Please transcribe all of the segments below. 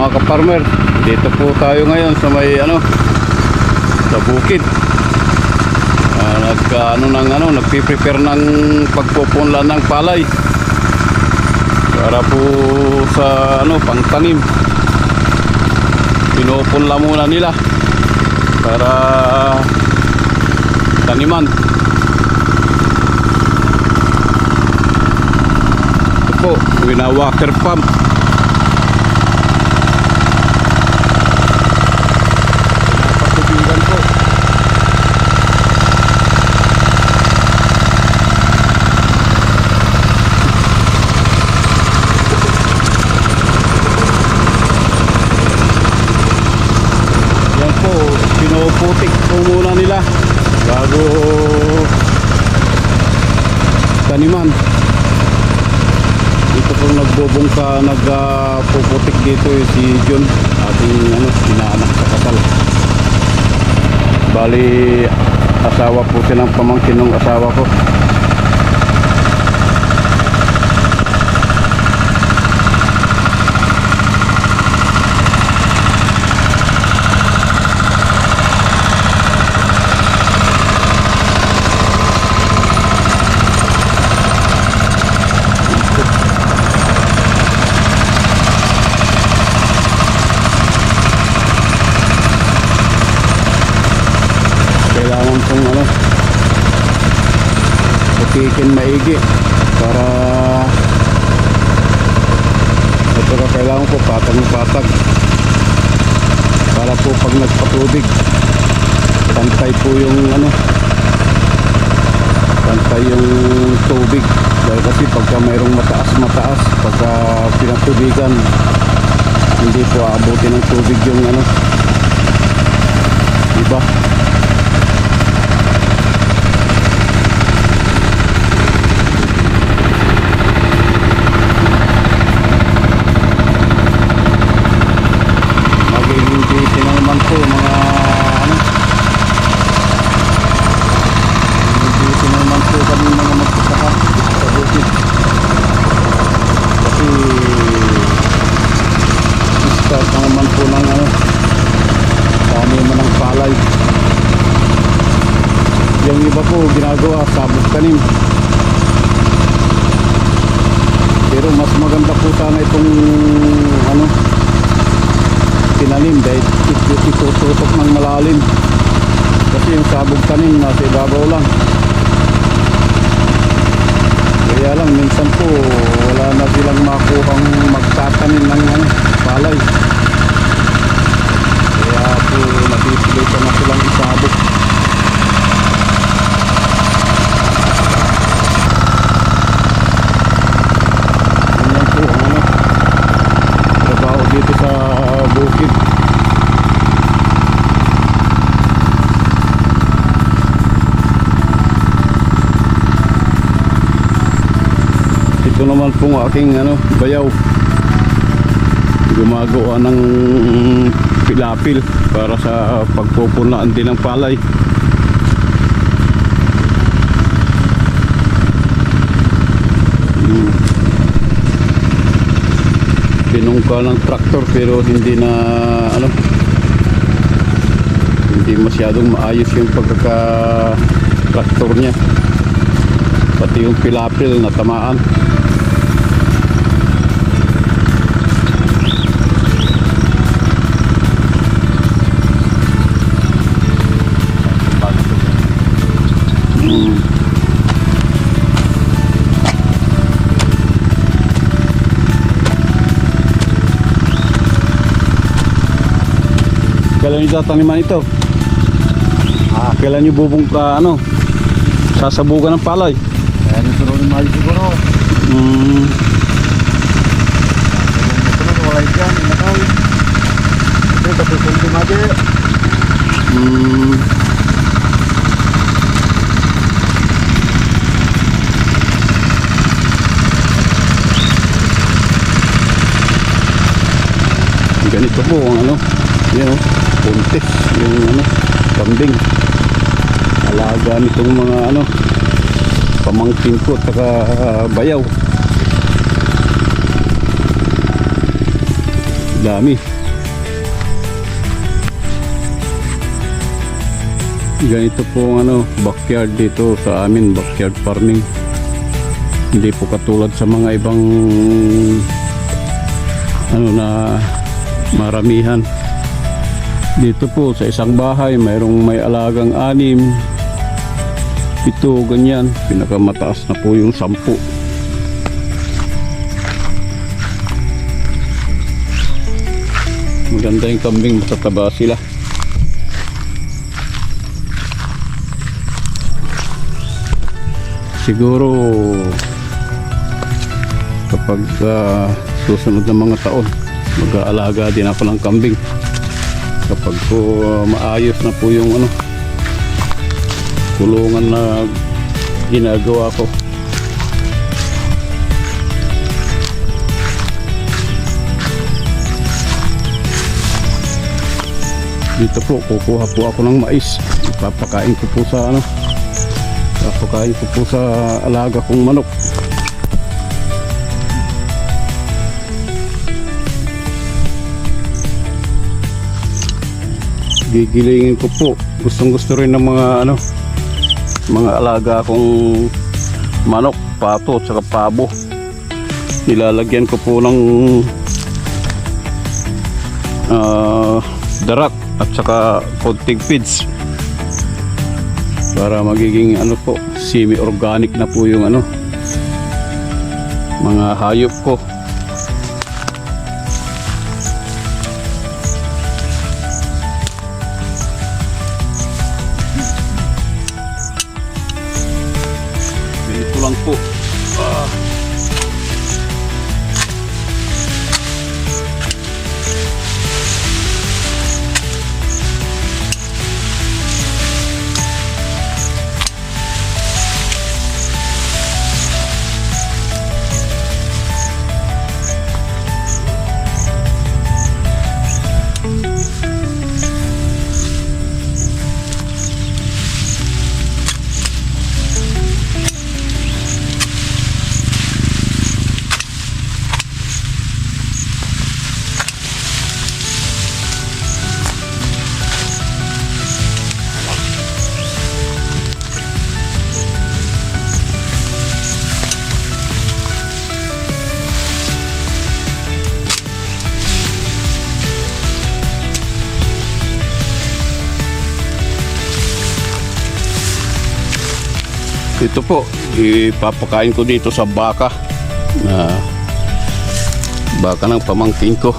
mga kaparmer, dito po tayo ngayon sa may ano sa bukid. Ah, nagka ano ng ano, nagpi-prepare ng pagpupunla ng palay. Para po sa ano, pangtanim. Pinupunla muna nila para taniman. Ito po, wina-water pump. Pinapatubigan po. Yan po, pinuputik po muna nila bago taniman. Dito po nagpuputik dito yung si John, ating ano, inaanak sa kasal. Bali, asawa po silang pamangkin ng asawa ko. Kailangan kong ano putikin maigi para ito na kailangan ko patag ng patag. Para po pag nagpatubig pantay po yung ano pantay yung tubig. Dahil kasi pagka mayroong mataas mataas pagka pinatubigan hindi po aabuti ng tubig yung ano iba magiging busy na naman po mga ano magiging busy na naman po kami mga magsasaka sa bukid kasi start na naman po ng ano dami naman ng palay yung iba po ginagawa sabot kanin pero mas maganda po sana itong ano tinanim dahil it- itututok ng malalim. Kasi yung sabog tanim nasa ibabaw lang. Kaya lang minsan po wala na silang makuhang magtatanim ng ano, palay. Kaya po napipilitan na silang isabog ganyan po ang ano trabaho dito sa bukid ito naman pong aking ano bayaw. Gumagawa ng pilapil para sa pagpupunaan din ng palay. Hmm. pinungka ng traktor pero hindi na ano hindi masyadong maayos yung pagkaka traktor niya. Pati yung pilapil na tamaan Nyo tataniman ito? Ah, Kailan nyo bubungka ano? Sasabugan ng palay? kaya nito rin mali siguro. Hmm. Wala dyan, inakaw. Ito, tapos kung tumagi. Hmm. Ganito po ang ano, yun oh, puntis, yung ano, kambing. Alaga nitong mga ano, pamangkin ko at saka ah, bayaw. Dami. Ganito po ano, backyard dito sa amin, backyard farming. Hindi po katulad sa mga ibang ano na maramihan. Dito po sa isang bahay, mayroong may alagang anim, ito ganyan, pinakamataas na po yung sampu. Maganda yung kambing, matataba sila. Siguro kapag ah, susunod na mga taon, mag-aalaga din ako ng kambing. Kapag po ah, maayos na po yung ano, kulungan na ginagawa ko. Dito po, kukuha po ako ng mais. Papakain ko po sa ano, papakain ko po sa alaga kong manok. Gigilingin ko po. Gustong gusto rin ng mga ano, mga alaga kong manok, pato, at saka pabo. Nilalagyan ko po ng ah, darak at saka konting feeds para magiging ano po semi-organic na po yung ano mga hayop ko ganito Ito po, ipapakain ko dito sa baka. Na baka ng pamangkin ko.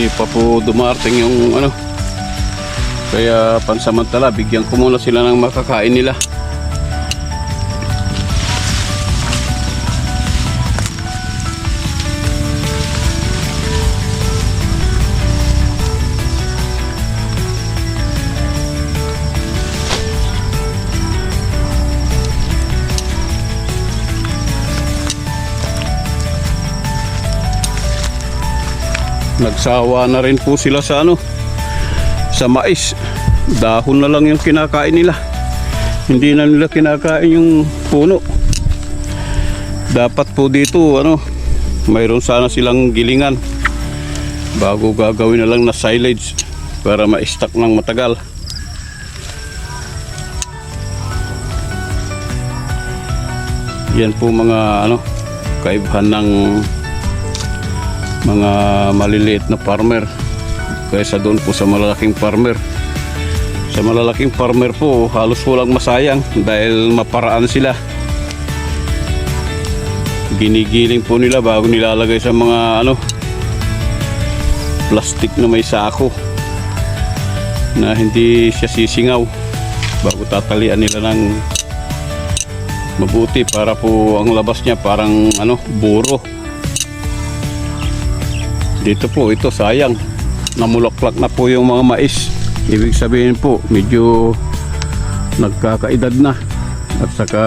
Hindi pa po dumarating yung ano. Kaya pansamantala, bigyan ko muna sila ng makakain nila. Nagsawa na rin po sila sa ano sa mais. Dahon na lang yung kinakain nila. Hindi na nila kinakain yung puno. Dapat po dito ano mayroon sana silang gilingan bago gagawin na lang na silage para ma-stock ng matagal. Yan po mga ano kaibahan ng mga maliliit na farmer. Kaysa doon po sa malalaking farmer. Sa malalaking farmer po halos walang masayang dahil maparaan sila. Ginigiling po nila bago nilalagay sa mga ano plastic na may sako na hindi siya sisingaw bago tatalian nila ng mabuti para po ang labas niya parang ano buro Dito po, ito sayang. Namulaklak na po yung mga mais. Ibig sabihin po, medyo nagkakaedad na. At saka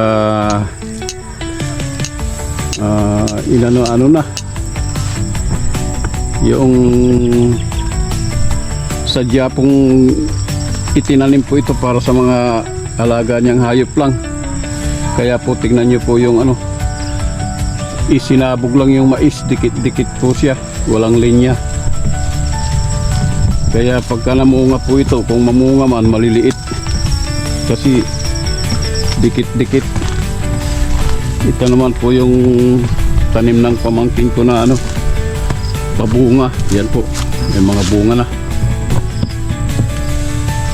ah inano ano na yung sadya pong itinanim po ito para sa mga alaga niyang hayop lang kaya po tignan niyo po yung ano isinabog lang yung mais dikit-dikit po siya walang linya. Kaya pagka namunga po ito kung mamunga man maliliit. Kasi dikit-dikit. Ito naman po yung tanim ng pamangking ko na ano pabunga. Yan po. May mga bunga na.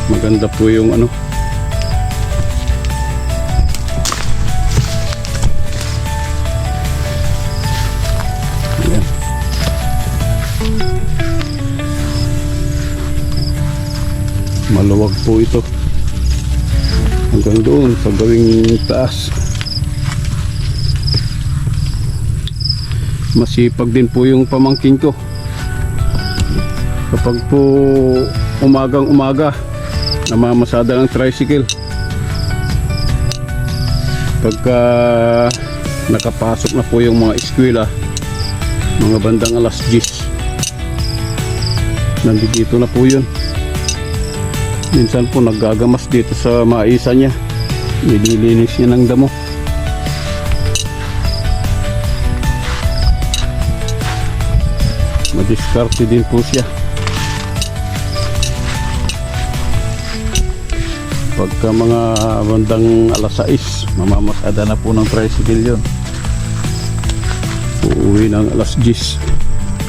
Maganda po yung ano maluwag po ito. Hanggang doon sa gawing taas. Masipag din po yung pamangkin ko. Kapag po umagang umaga namamasada ng tricycle. Pagka nakapasok na po yung mga eskwela mga bandang alas 10 nandito na po yun minsan po naggagamas dito sa maisa niya. Nililinis niya ng damo. Madiskarte din po siya. Pagka mga bandang alas 6 mamamasada na po ng tricycle yun. Uuwi ng alas 10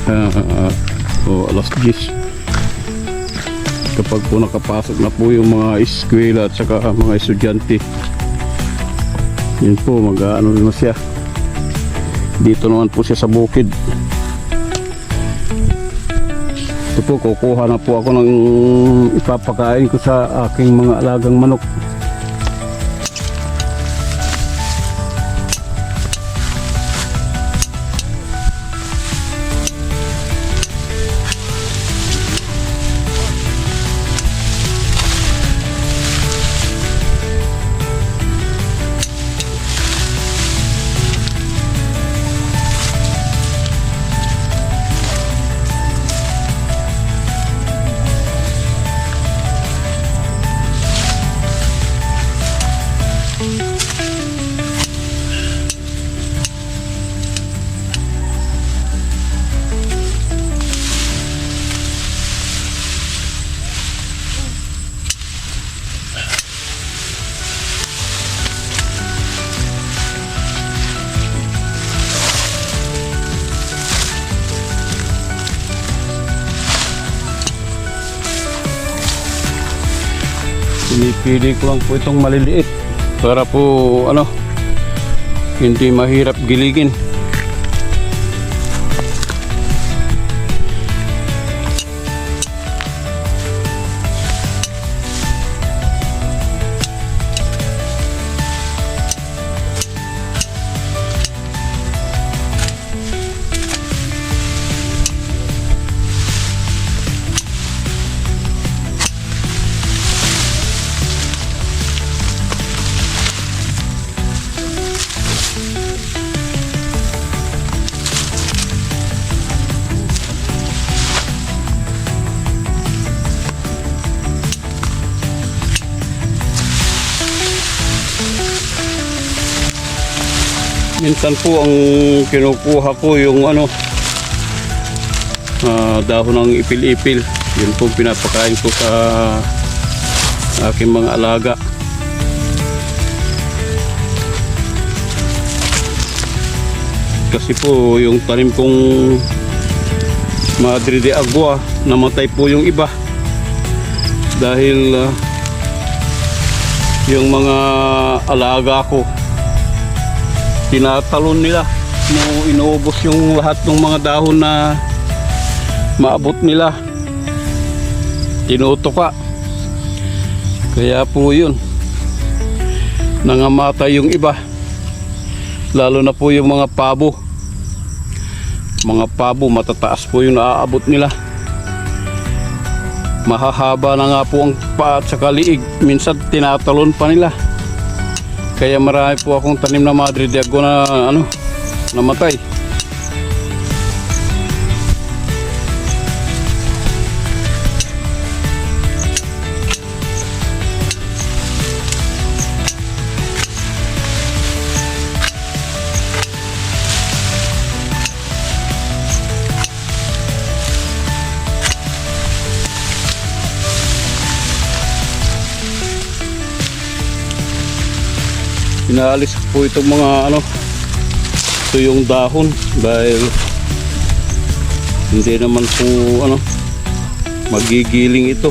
Ah, o alas 10 kapag po nakapasok na po yung mga eskwela at saka mga estudyante. Yun po mag ano na siya. Dito naman po siya sa bukid. Ito po kukuha na po ako ng ipapakain ko sa aking mga alagang manok Pinipili ko lang po itong maliliit para po ano hindi mahirap giligin. Minsan po ang kinukuha ko yung ano ah, dahon ng ipil-ipil. Yun po pinapakain ko sa aking mga alaga. Kasi po yung tanim kong Madre de Agua, namatay po yung iba. Dahil ah, yung mga alaga ko tinatalon nila. No, inuubos yung lahat ng mga dahon na maabot nila. Tinutuka. Kaya po yun. Nangamatay yung iba. Lalo na po yung mga pabo. Mga pabo matataas po yung naaabot nila. Mahahaba na nga po ang paa at saka minsan tinatalon pa nila kaya marami po akong tanim na Madre Diago na ano namatay Pinaalis ko po itong mga ano ito yung dahon dahil hindi naman po ano magigiling ito.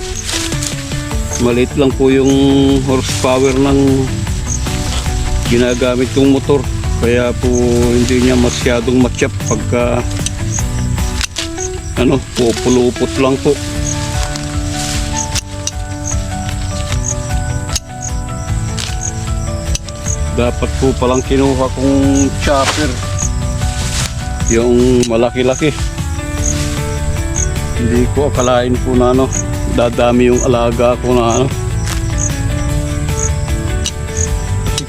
Maliit lang po yung horsepower ng ginagamit kong motor. Kaya po hindi niya masyadong matsyap pagka ano pupulupot lang po dapat po palang kinuha kong chopper. Yung malaki-laki. Hindi ko akalain po na ano dadami yung alaga ko na ano.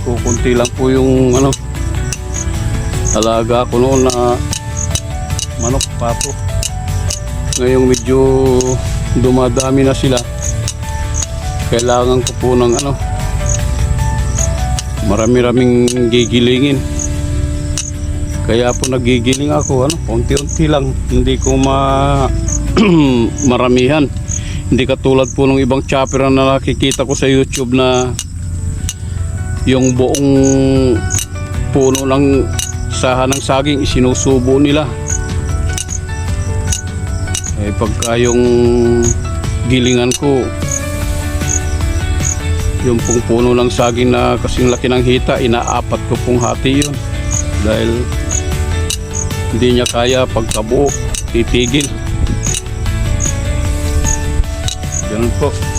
Kukunti lang po yung ano alaga ko noon na manok pato. Ngayong medyo dumadami na sila. Kailangan ko po ng ano marami-raming gigilingin. Kaya po nagigiling ako, ano, unti-unti lang. Hindi ko ma maramihan. Hindi katulad po ng ibang chopper na nakikita ko sa YouTube na yung buong puno ng saha ng saging isinusubo nila. Eh pagka yung gilingan ko yung pong puno ng saging na kasing laki ng hita, inaapat ko pong hati yun. Dahil hindi niya kaya pagkabuo, titigil. Ganun po.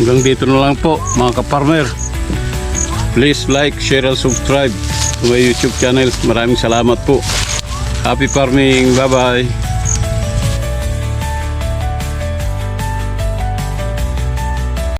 Hanggang dito na lang po mga kaparmer. Please like, share, and subscribe to my YouTube channel. Maraming salamat po. Happy farming. Bye-bye.